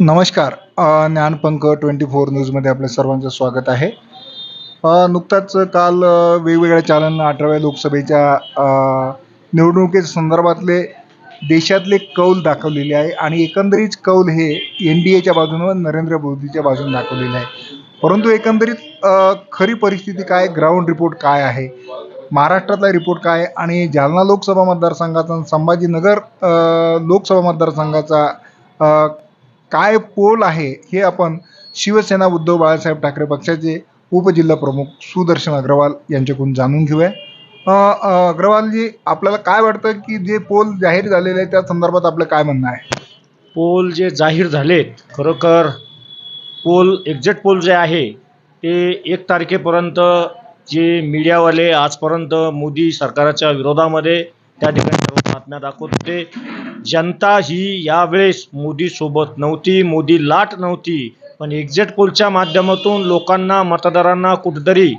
नमस्कार. ज्ञानपंक ज्ञानपंख twenty four न्यूजमध्ये आपल्या सर्वांचं स्वागत आहे. नुकताच काल वेगवेगळ्या चालन अठराव्या लोकसभेच्या निवडणुकीच्या संदर्भातले देशातले कौल दाखवलेले आहे आणि एकंदरीत कौल हे एन डी एच्या बाजूनं व नरेंद्र मोदीच्या बाजूने दाखवलेले आहे. परंतु एकंदरीत खरी परिस्थिती काय? ग्राउंड रिपोर्ट काय आहे? महाराष्ट्रातला रिपोर्ट काय? आहे आणि जालना लोकसभा मतदारसंघाचा संभाजीनगर लोकसभा मतदारसंघाचा काय पोल आहे हे आपण शिवसेना उद्धव बाळासाहेब ठाकरे पक्षाचे उपजिल्हा प्रमुख सुदर्शन अग्रवाल यांच्याकडून जाणून घेऊया. अग्रवालजी आपल्याला काय वाटतं की जे पोल जाहीर झालेले आहे त्या संदर्भात आपलं काय म्हणणं आहे? पोल जे जाहीर झालेत खरोखर पोल एक्झॅक्ट पोल जे आहे ते एक तारखेपर्यंत जे मीडियावाले आजपर्यंत मोदी सरकारच्या विरोधामध्ये त्या ठिकाणी बातम्या दाखवत होते. जनता ही यावेळेस मोदीसोबत नव्हती मोदी लाट नव्हती पण एक्झिट पोलच्या माध्यमातून लोकांना मतदारांना कुठेतरी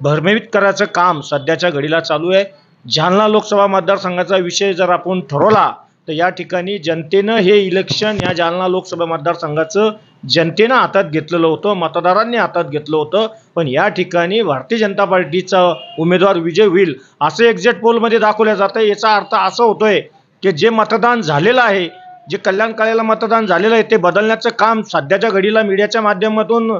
भरमित करायचं काम सध्याच्या घडीला चालू आहे. जालना लोकसभा मतदारसंघाचा विषय जर आपण ठरवला तर या ठिकाणी जनतेनं हे इलेक्शन या जालना लोकसभा मतदारसंघाचं जनतेनं हातात घेतलेलं होतं मतदारांनी हातात घेतलं होतं. पण या ठिकाणी भारतीय जनता पार्टीचा उमेदवार विजय होईल असं एक्झिट पोलमध्ये दाखवलं जातं याचा अर्थ असं होतोय की जे मतदान झालेलं आहे जे कल्याण काळेला मतदान झालेलं आहे ते बदलण्याचं काम सध्याच्या घडीला मीडियाच्या माध्यमातून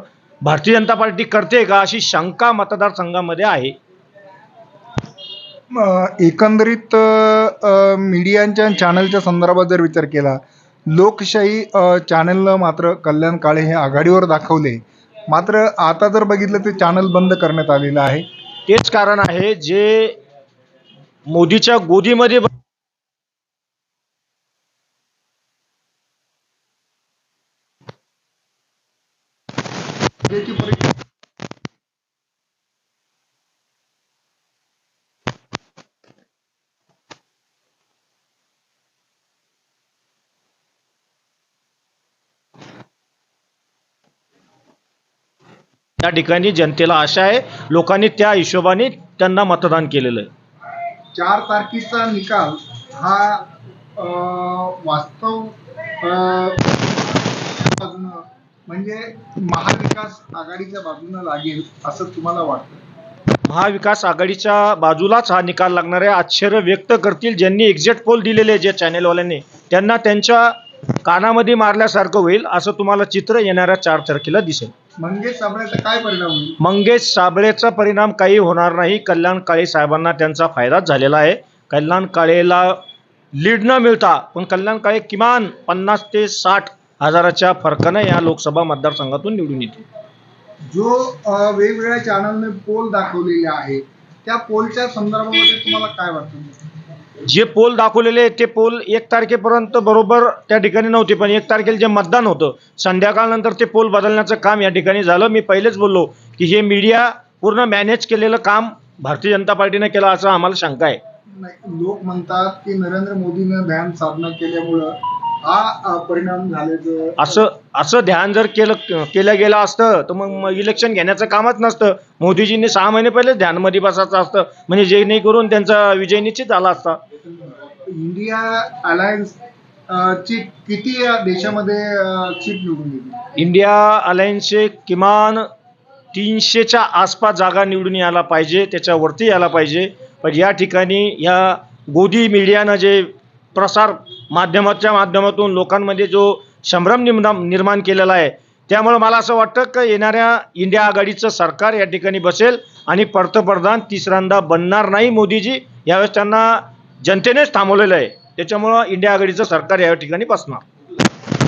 भारतीय जनता पार्टी करते का अशी शंका मतदारसंघामध्ये आहे? एकंदरीत मीडियांच्या चॅनलच्या संदर्भात जर विचार केला लोकशाही चॅनलनं मात्र कल्याण काळे हे आघाडीवर दाखवले. मात्र आता जर बघितलं ते चॅनल बंद करण्यात आलेलं आहे. तेच कारण आहे जे मोदीच्या गोदीमध्ये ब- त्या ठिकाणी जनतेला आशा आहे लोकांनी त्या हिशोबाने त्यांना मतदान केलेलं आहे. चार तारखेचा निकाल हा वास्तव म्हणजे महाविकास आघाडीच्या बाजूनं लागेल असं तुम्हाला वाटतं? महाविकास आघाडीच्या बाजूलाच हा निकाल लागणार आहे आश्चर्य व्यक्त करतील ज्यांनी एक्झॅक्ट पोल दिलेले जे चॅनेलवाल्यांनी त्यांना त्यांच्या कानामध्ये मारल्यासारखं होईल असं तुम्हाला चित्र येणाऱ्या चार तारखेला दिसेल. मंगेश साबळेचा काय परिणाम होईल? मंगेश साबळेचा परिणाम काही होणार नाही. कल्याण काळे साहेबांना त्यांचा फायदाच झालेला आहे. कल्याण काळेला लीड न मिळता पण कल्याण काळे किमान पन्नास ते साठ हजाराच्या फरकानं या लोकसभा मतदारसंघातून निवडून येतील. जो अ, वेगवेगळ्या चॅनलने पोल दाखवलेले आहे त्या पोलच्या संदर्भामध्ये तुम्हाला काय वाटतं? जे पोल दाखवलेले आहेत ते पोल एक तारखेपर्यंत बरोबर त्या ठिकाणी नव्हते पण एक तारखेला जे मतदान होतं संध्याकाळनंतर ते पोल बदलण्याचं काम या ठिकाणी झालं. मी पहिलेच बोललो की हे मीडिया पूर्ण मॅनेज केलेलं काम भारतीय जनता पार्टीने केलं असं आम्हाला शंका आहे. नाही, लोक म्हणतात की नरेंद्र मोदीनं ध्यान साधना केल्यामुळं हा परिणाम झाल्याचं असं असं ध्यान जर केलं केलं गेलं असतं तर मग इलेक्शन घेण्याचं कामच नसतं. मोदीजींनी सहा महिने पहिलेच ध्यानमध्ये बसायचं असतं. म्हणजे जेणेकरून त्यांचा विजय निश्चित झाला असता. इंडिया अलायन्स ची किती देशामध्ये सीट निवडून गेली इंडिया अलायन्सचे किमान तीनशेच्या आसपास जागा निवडून यायला पाहिजे त्याच्यावरती यायला पाहिजे. पण या ठिकाणी या गोदी मीडियानं जे प्रसार माध्यमाच्या माध्यमातून लोकांमध्ये जो संभ्रम निर्माण निर्माण केलेला आहे त्यामुळं मला असं वाटतं की येणाऱ्या इंडिया आघाडीचं सरकार या ठिकाणी बसेल आणि पंतप्रधान तिसऱ्यांदा बनणार नाही मोदीजी. यावेळेस त्यांना जनतेनेच थांबवलेलं आहे. त्याच्यामुळं इंडिया आघाडीचं सरकार या ठिकाणी बसणार.